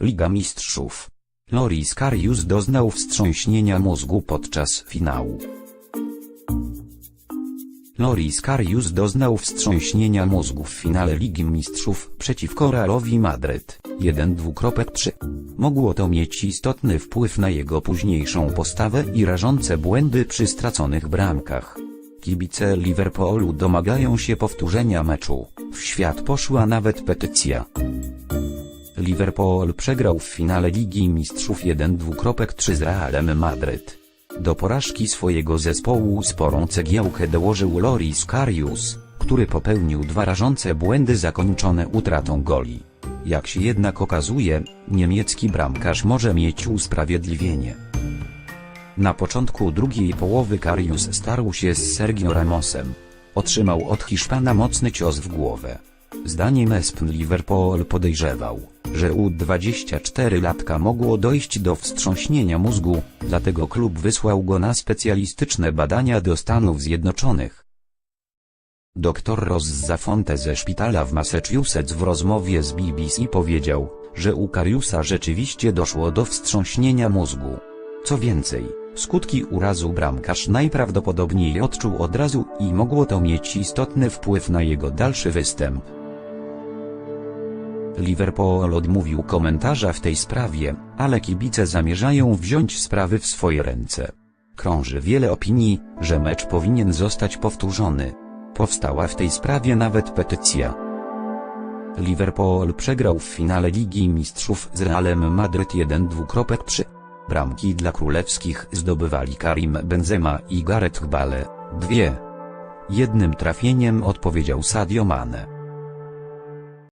Liga Mistrzów. Loris Karius doznał wstrząśnienia mózgu podczas finału. Loris Karius doznał wstrząśnienia mózgu w finale Ligi Mistrzów przeciwko Realowi Madryt 1-2.3. Mogło to mieć istotny wpływ na jego późniejszą postawę i rażące błędy przy straconych bramkach. Kibice Liverpoolu domagają się powtórzenia meczu. W świat poszła nawet petycja. Liverpool przegrał w finale Ligi Mistrzów 1-2.3 z Realem Madryt. Do porażki swojego zespołu sporą cegiełkę dołożył Loris Karius, który popełnił dwa rażące błędy zakończone utratą goli. Jak się jednak okazuje, niemiecki bramkarz może mieć usprawiedliwienie. Na początku drugiej połowy Karius starł się z Sergio Ramosem. Otrzymał od Hiszpana mocny cios w głowę. Zdaniem ESPN Liverpool podejrzewał, że u 24-latka mogło dojść do wstrząśnienia mózgu, dlatego klub wysłał go na specjalistyczne badania do Stanów Zjednoczonych. Dr Ross Zafonte ze szpitala w Massachusetts w rozmowie z BBC powiedział, że u Kariusa rzeczywiście doszło do wstrząśnienia mózgu. Co więcej, skutki urazu bramkarz najprawdopodobniej odczuł od razu i mogło to mieć istotny wpływ na jego dalszy występ. Liverpool odmówił komentarza w tej sprawie, ale kibice zamierzają wziąć sprawy w swoje ręce. Krąży wiele opinii, że mecz powinien zostać powtórzony. Powstała w tej sprawie nawet petycja. Liverpool przegrał w finale Ligi Mistrzów z Realem Madryt 1-2.3. Bramki dla królewskich zdobywali Karim Benzema i Gareth Bale, dwie. Jednym trafieniem odpowiedział Sadio Mane.